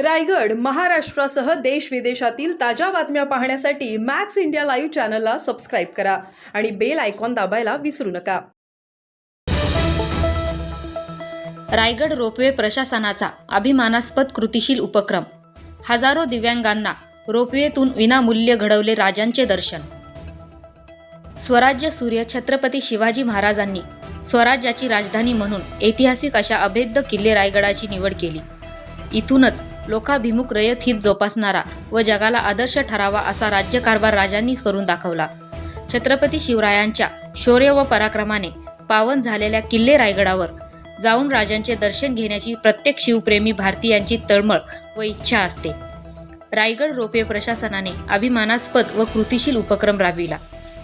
रायगड महाराष्ट्रासह देश विदेशातील ताज्या बातम्या पाहण्यासाठी मॅक्स इंडिया लाईव्ह चॅनलला सबस्क्राईब करा आणि बेल आयकॉन दाबायला विसरू नका. रायगड रोपवे प्रशासनाचा अभिमानास्पद कृतिशील उपक्रम. हजारो दिव्यांगांना रोपवेतून विनामूल्य घडवले राजांचे दर्शन. स्वराज्य सूर्य छत्रपती शिवाजी महाराजांनी स्वराज्याची राजधानी म्हणून ऐतिहासिक अशा अभेद्य किल्ले रायगडाची निवड केली. इथूनच लोकाभिमुख रयत हित जोपासणारा व जगाला आदर्श ठरावा असा राज्यकारभार राजांनी करून दाखवला. छत्रपती शिवरायांच्या शौर्य व पराक्रमाने पावन झालेल्या किल्ले रायगडावर जाऊन राजांचे दर्शन घेण्याची प्रत्येक शिवप्रेमी भारतीयांची तळमळ व इच्छा असते. रायगड रोपे प्रशासनाने अभिमानास्पद व कृतिशील उपक्रम राबविला.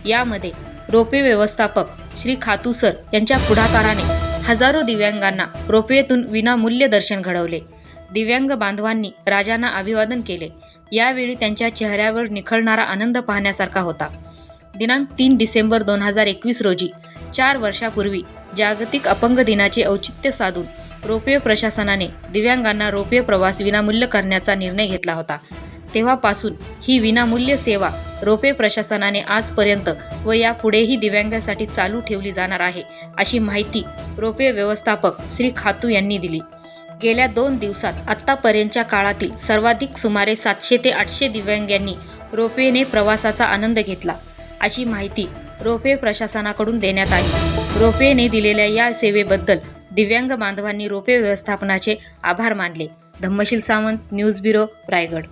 यामध्ये रोपे व्यवस्थापक श्री खातू सर यांच्या पुढाकाराने हजारो दिव्यांगांना रोपवेतून विनामूल्य दर्शन घडवले. दिव्यांग बांधवांनी राजांना अभिवादन केले. यावेळी त्यांच्या चेहऱ्यावर निखळणारा आनंद पाहण्यासारखा होता. दिनांक तीन डिसेंबर दोन हजार एकवीस रोजी चार वर्षापूर्वी जागतिक अपंग दिनाचे औचित्य साधून रोपवे प्रशासनाने दिव्यांगांना रोपवे प्रवास विनामूल्य करण्याचा निर्णय घेतला होता. तेव्हापासून ही विनामूल्य सेवा रोपे प्रशासनाने आजपर्यंत व यापुढेही दिव्यांगासाठी चालू ठेवली जाणार आहे अशी माहिती रोपे व्यवस्थापक श्री खातू यांनी दिली. गेल्या दोन दिवसात आत्तापर्यंतच्या काळातील सर्वाधिक सुमारे सातशे ते आठशे दिव्यांगांनी रोपवेने प्रवासाचा आनंद घेतला. अशी माहिती रोपवे प्रशासनाकडून देण्यात आली. रोपवेने दिलेल्या या सेवेबद्दल दिव्यांग बांधवांनी रोपे व्यवस्थापनाचे आभार मानले. Dhammasheel Sawant news bureau Raigad.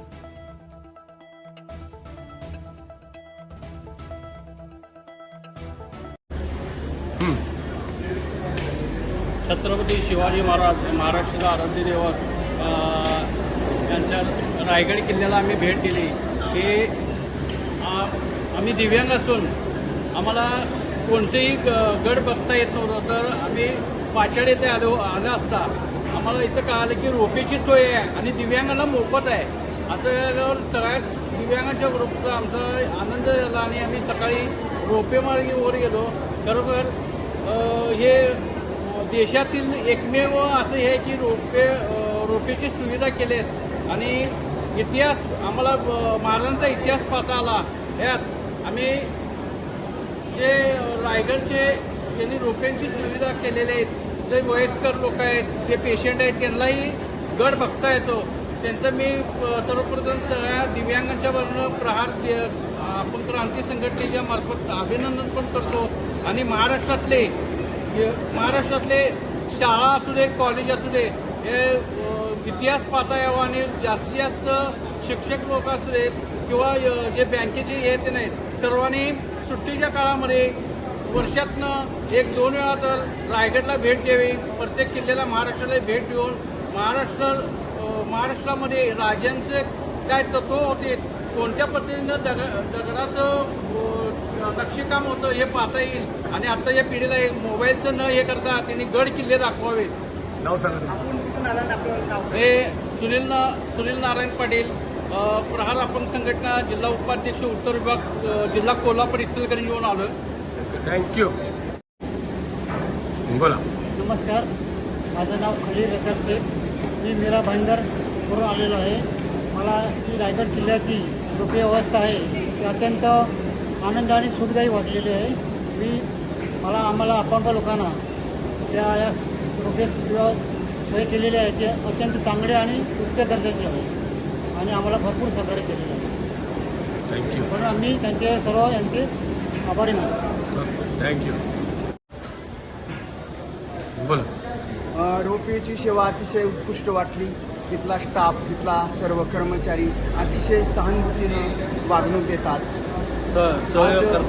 Chhatrapati Shivaji Maharaj महाराष्ट्राचा आराध्य दैवत यांच्या रायगड किल्ल्याला आम्ही भेट दिली. हे आम्ही दिव्यांग असून आम्हाला कोणतेही ग- गड बघता येत नव्हतं. तर आम्ही पाचाड येथे आलो आलं असता आम्हाला इथं कळालं की रोपेची सोय आहे आणि दिव्यांगाला मोफत आहे. असं सगळ्यात दिव्यांगाच्या ग्रुपचा आमचा आनंद झाला आणि आम्ही सकाळी रोपेमार्गीवर गेलो. खरोखर हे देशातील एकमेव असं हे की रोपे रोपेची सुविधा केलेत. आणि इतिहास आम्हाला महाराजांचा इतिहास पाहता आला यात आम्ही जे रायगडचे यांनी रोप्यांची सुविधा केलेल्या आहेत जे वयस्कर लोक आहेत जे पेशंट आहेत त्यांनाही गड बघता येतो. त्यांचं मी सर्वप्रथम सगळ्या दिव्यांगांच्या वरनं प्रहार आपण क्रांती संघटनेच्या मार्फत अभिनंदन पण करतो. आणि महाराष्ट्रातले महाराष्ट्रातले शाळा असू दे कॉलेज असू दे हे इतिहास पाहता यावा आणि जास्तीत जास्त शिक्षक लोक असू देत किंवा जे बँकेचे हे ते नाहीत सर्वांनी सुट्टीच्या काळामध्ये वर्षातनं एक दोन वेळा तर रायगडला भेट द्यावी. प्रत्येक किल्ल्याला महाराष्ट्राला भेट देऊन महाराष्ट्र महाराष्ट्रामध्ये राजांचे काय तत्व होते कोणत्या पद्धतीनं दग दगडाचं नक्षीकाम होतं हे पाहता येईल. आणि आता या पिढीला हे मोबाईलचं न हे करता त्यांनी गड किल्ले दाखवावे. नाव सांगा हे सुनील ना सुनील नारायण पाटील प्रहार अपंग संघटना जिल्हा उपाध्यक्ष उत्तर विभाग जिल्हा कोल्हापूर इचलकरंजीहून आलो थँक्यू बोला. नमस्कार. माझं नाव खलील रजाक शेख. मी मीरा भाईंदर करून आलेलो आहे. मला ही रायगड किल्ल्याची रोपी व्यवस्था आहे. ती अत्यंत आनंद आणि सुखदायी वाटलेली आहे. मी मला आम्हाला अपंग लोकांना त्या या रोपे सोय केलेली आहे ते अत्यंत चांगले आणि उच्च दर्जाचे आहे. आणि आम्हाला भरपूर सहकार्य केलेलं आहे. थँक्यू म्हणून आम्ही त्यांचे सर्व यांचे आभारी मानतो. थँक्यू बोला. अ, रोपवेची सेवा अतिशय उत्कृष्ट वाटली. तिथला स्टाफ तिथला सर्व कर्मचारी अतिशय सहानुभूतीने वागणूक देतात. सहयोग आज- करतात